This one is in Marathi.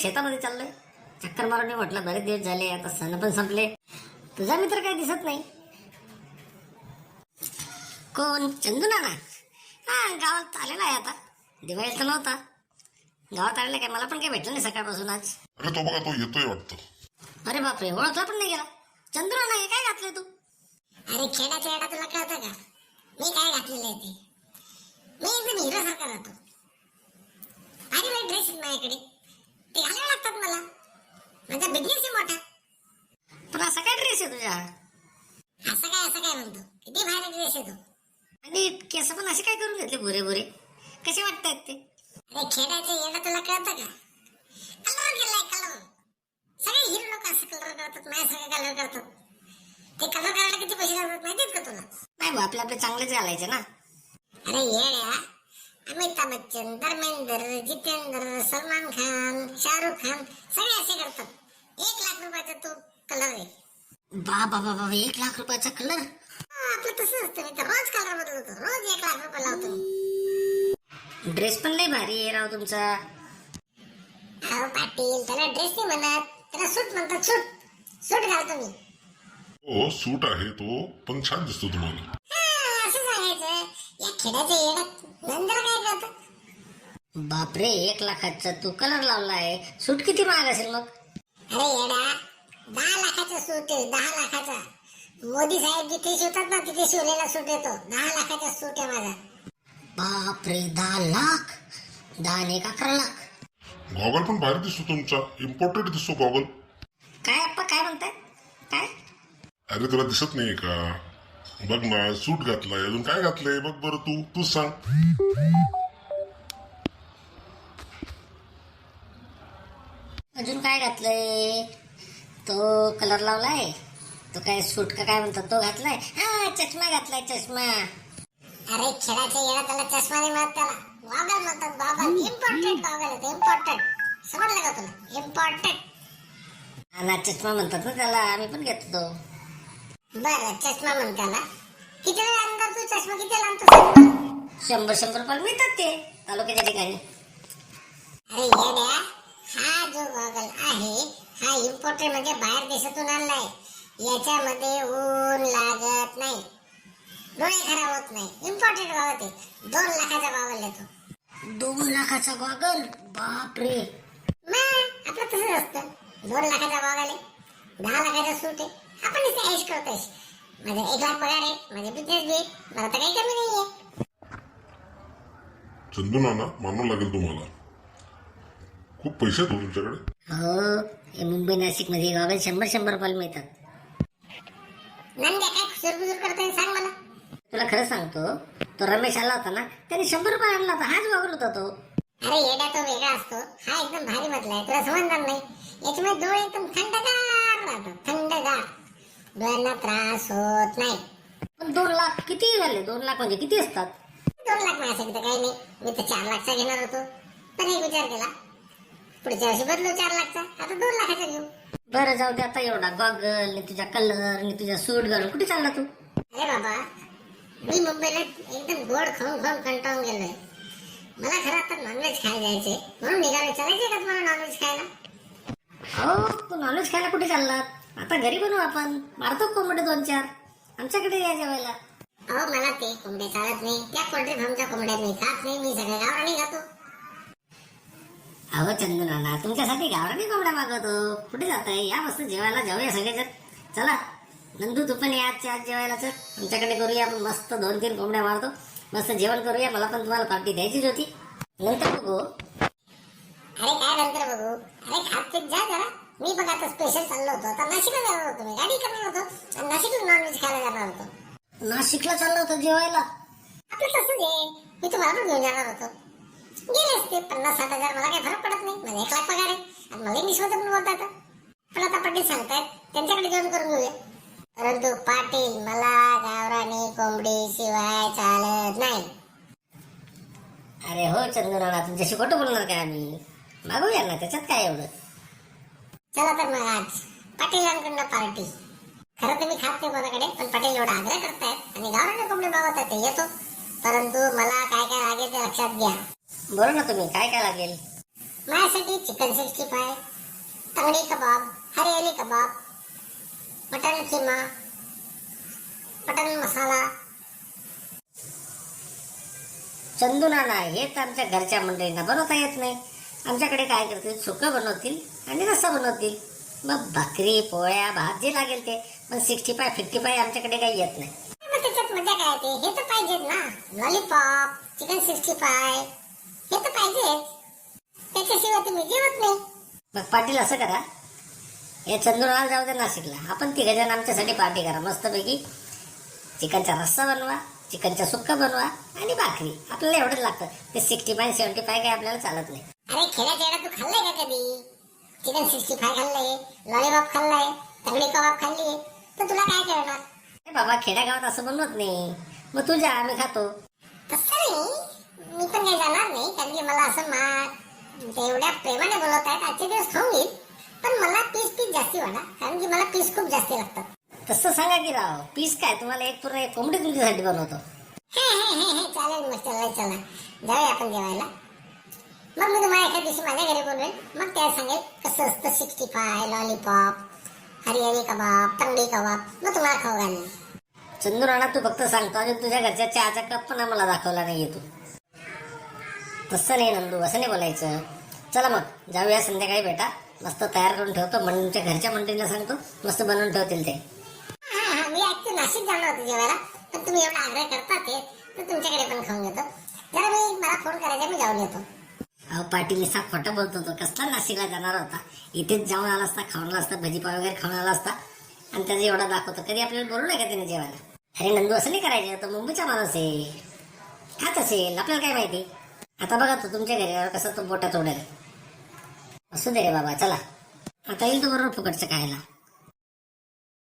शेतामध्ये चाललोय. चक्कर मारून म्हटलं बरेच दिवस झाले आता सण पण संपले. तुझा मित्र काही दिसत नाही. कोण? चंदू नाना. हा गावात आलेला आहे आता. दिवाळीत तर नव्हता गावात आलेला काय? मला पण काही भेटलं नाही सकाळपासून आज. अरे तो बघा तो येतोय वाटतं. अरे बापरे ओळखला पण नाही गेला. चंदू नाना हे काय घातलंय तू? अरे खेळाच्या येडा तुला कळतं का? मी काय घातलेलं आहे ते? मी एकदम हिरो सारखा राहतो अरे ड्रेस माझ्याकडे. ते घालावे लागतात मला. माझा बिझनेस आहे मोठा. पण असा काय ड्रेस आहे तुझ्या? असं काय असं काय म्हणतो? किती भारी ड्रेस आहे तो. आणि केस पण असे काय करून घेतले भुरे भुरे? कसे वाटतायत ते? अरे खेळाच्या येडा तुला कळतं का? कलर केलाय कलर सगळे हिरो लोक असं कलर करतात माझ्या सगळे कलर करतात. ते कलर करायला किती पैसे लागतात माहितीत का तुला? नाही बा आपले आपले चांगलेच घालायचे ना. अरे येड्या अमिताभ बच्चन धर्मेंद्र जितेंद्र सलमान खान शाहरुख खान सगळे असे करतात. एक लाख रुपयाचा तो कलर आहे. बा बाबा बाबा एक लाख रुपयाचा कलर हा, आपलं तसं असतं मी तर रोज कलर बदलतो रोज एक लाख रुपये लावतो मी. ड्रेस पण लय भारी आहे राव तुमचा. अहो पाटील त्याला ड्रेस नाही म्हणत. त्याला सूट म्हणतात सूट सूट घालतो मी. हो सूट आहे तो पण छान दिसतो तुम्हाला. या काय बापरे एक लाखाचा तू कलर लावला आहे सूट किती महाग असेल मग? अरे येडा दहा लाखाचा सूट आहे दहा लाखाचा. मोदी साहेब जिथे शिवतात ना तिथे शिवलेला सूट येतो. दहा लाखाचा सूट आहे माझा. बापरे दहा लाख? दहा आणि एक अकरा लाख. गॉगल पण भारी दिसतो तुमचा. इम्पोर्टेड दिसतो गॉगल काय अप्पा काय म्हणताय? काय? अरे तुला दिसत नाहीये का? बघ ना सूट घातलाय. अजून काय घातलंय? बघ बरं तू. तूच सांग. अजून काय घातलंय? तो कलर लावलाय? तो काय सूट का काय म्हणतात? तो घातलाय? हा चष्मा घातलाय चष्मा. अरे खेळाच्या येडा त्याला चष्मा नाही म्हणत त्याला. गॉगल म्हणतात गॉगल इम्पॉर्टंट गॉगल आहे इम्पॉर्टंट समजलं का तुला? इम्पॉर्टंट हा ना चष्मा म्हणतात ना त्याला. आम्ही पण घेतो तो बरं चष्मा म्हण त्याला. किती वेळ अंतर तू चष्मा किती सांग मला. शंभर शंभर रुपये मिळतात ते. तालुक्याच्या ठिकाणी. अरे येड्या हा जो गॉगल आहे हा इम्पोर्टेड म्हणजे बाहेर देशातून आणलाय. याच्यामध्ये ऊन लागत नाही. डोळे खराब होत नाही. इम्पॉर्टेंट गॉगल ते. दोन लाखाचा गॉगल येतो दोन लाखाचा गॉगल बापरे. मग आपलं तसंच असतं. दोन लाखाचा गॉगल आहे. दहा लाखाचा सूट आहे. आपण इथे ऐश करतोय. माझे एक लाख पगार आहे माझे बिझनेस बी आहे. मला तर काही कमी नाहीये. चंदू नाना मानावं लागेल तुम्हाला. खूप पैसे आहेत हो तुमच्याकडे? हो हे मुंबई नाशिकमध्ये गॉगल शंभर शंभर रुपयाला मिळतात. नंद्या काय करतोय सांग मला. तुला खरं सांगतो तो रमेश आला होता ना त्याने शंभर रुपये आणला होता हाच गॉगल होता तो. अरे येड्या तो वेगळा असतो. हा एकदम भारी म्हटलाय तुला समजणार नाही. याच्यामुळे डोळे एकदम थंडगार राहतात थंडगार. डोळ्यांना त्रास होत नाही. पण दोन लाख किती झाले? दोन लाख म्हणजे किती असतात? दोन लाख माझ्यासाठी तर काही नाही. मी तर चार लाखचा घेणार होतो. पण एक विचार केला. पुढच्या वर्षी बदलू चार लाखचा. आता दोन लाखाचा घेऊ. बरं जाऊ दे आता एवढा गॉगल नि तुझा कलर नि तुझा सूट घालून. कुठे चालला तू? अरे बाबा मी मुंबईला एकदम गोड खाऊन खाऊन कंटाळून गेलोय. मला खरं आता नॉनव्हेज खायला जायचे म्हणून निघाले चालायचे का तुम्हाला नॉनव्हेज खायला? हो तू नॉनव्हेज खायला कुठे चाललात? आता घरी बनवू आपण. मारतो कोंबडे दोन चार? आमच्याकडे या जेवायला. अहो मला ते कोंबडे चालत नाही. त्या पोल्ट्री फार्मच्या कोंबड्या मी खात नाही. मी सगळ्या गावरानी खातो. अहो चंदू नाना तुमच्यासाठी गावरानी कोंबड्या मागवतो. कुठे जाताय? या मस्त जेवायला जाऊया सगळे जर चला. नंदू तू पण या आजच्या आज जेवायला चल. आमच्याकडे करूया आपण मस्त दोन तीन कोंबड्या मारतो. मस्त जेवण करूया. मला पण तुम्हाला पार्टी द्यायचीच होती. नंतर बघू. अरे काय नंतर बघू? अरे खात जा जरा. मी बघ आता स्पेशल चाललो होतो. आता नाशिकला जाणार होतो मी. गाडी करणार होतो. आणि नाशिकला नॉनव्हेज खायला जाणार होतो. नाशिकला चाललं होतं जेवायला. आपलं तसंच आहे. मी तुम्हाला पण घेऊन जाणार होतो. गेले असते. पन्नास साठ हजार. मला काही फरक पडत नाही. मला एक लाख पगार आहे. आणि मला मध्ये पण बोलता येतं पण आता पंडित सांगतायत. त्यांच्याकडे जेवण करून घेऊया. परंतु पाटील मला गावरानी कोंबडी शिवाय चालत नाही. अरे हो चंदू नाना तुमच्याशी खोटं बोलणार काय आम्ही? मागूया ना. त्याच्यात काय एवढं? चला तर मग आज पाटीलांकडनं पार्टी. खरं तर मी खात नाही कोणाकडे पण पाटील एवढा आग्रह करतायत आणि गावराने कोंबडी मागवतात ते येतो. परंतु मला काय काय लागेल ते लक्षात घ्या. बोला ना तुम्ही काय काय लागेल? माझ्यासाठी चिकन सिक्स्टी फाय तंगडी कबाब हरियाली कबाब मटन किमा मटन मसाला. चंदू नाना हे तर आमच्या घरच्या मंडळींना बनवता येत नाही. आमच्याकडे काय करतील? सुकं बनवतील? आणि रस्सा बनवतील मग भाकरी पोळ्या भात जे लागेल ते पण सिक्स्टी फाय फिफ्टी फाय आमच्याकडे काही येत नाही. मग त्याच्यात मजा काय ते हे तर पाहिजेत ना. लॉलीपॉप चिकन सिक्स्टी फाय हे तर पाहिजेच. त्याच्याशिवाय तुम्ही जेवत नाही. मग पाटील असं करा. हे चंदुराला जाऊ दे नाशिकला. आपण तिघ जण आमच्यासाठी पार्टी करा. मस्तपैकी चिकनचा रस्सा बनवा चिकनचा सुक्का बनवा आणि भाकरी. आपल्याला एवढंच लागतं. ते सिक्स्टी फाय सेव्हन्टी फाय काय आपल्याला चालत नाही. अरे खेड्या खेड्या तू खाल्लंय का कधी? चिकन सिक्स्टी फाय खाल्लंय लॉलीपॉप खाल्लंय तंगडी कबाब खाल्ली. तर तुला काय कळणार? ए बाबा खेड्यागावात असं बनवत नाही. मग तू जा आम्ही खातो. तसं नाही. मी पण काही जाणार नाही कारण की मला असं मा ते एवढ्या प्रेमाने बोलवत आहेत. आजचे दिवस खाऊन घेईल. पण मला पीस पीस जास्ती वाढा कारण की मला पीस खूप जास्ती लागतात. तसं सांगा की राव पीस काय? तुम्हाला एक पूर्ण एक कोंबडी तुमच्यासाठी बनवतो. हे हे हे हे चालेल मग चला चला जाऊया आपण जेवायला. मग मी तुम्हाला एका दिवशी माझ्या घरी बोलवेन मग त्या सांगेल कसं असतं सिक्स्टी फाय लॉलीपॉप हरियाली कबाब तंगडी कबाब मग तुम्हाला खाऊ घालेल चंदू राणा तू फक्त सांगतो आणि तुझ्या घरच्या चहाचा कप पण आम्हाला दाखवला नाही तू. तसं नाही नंदू असं नाही बोलायचं. चला मग जाऊया संध्याकाळी भेटा मस्त तयार करून ठेवतो म्हणजे घरच्या मंडळीला सांगतो मस्त बनवून ठेवतील ते. हा हा मी ऍक्च्युली नाशिक जाणार होते जेवायला पण तुम्ही एवढा आग्रह करता ते तर तुमच्याकडे पण खाऊन घेतो. जरा मी मला फोन करायचा मी जाऊन येतो. अहो पाटील निसा खोटं बोलतो होतो कसला नाशिकला जाणार होता? इथेच जाऊन आला असता खाऊन आला असता भजीपाव वगैरे खाऊन आला असता. आणि त्याचा एवढा दाखवतो. कधी आपल्याला बोलू नाही का त्याने जेवायला. अरे नंदू असं नाही करायचं. तो मुंबईचा माणूस आहे. खात असेल. आपल्याला काय माहिती? आता बघा तो तुमच्या घरी कसं तो बोटा तोडेल असू दे रे बाबा चला. आता येईल तो बरोबर फुकटचं खायला.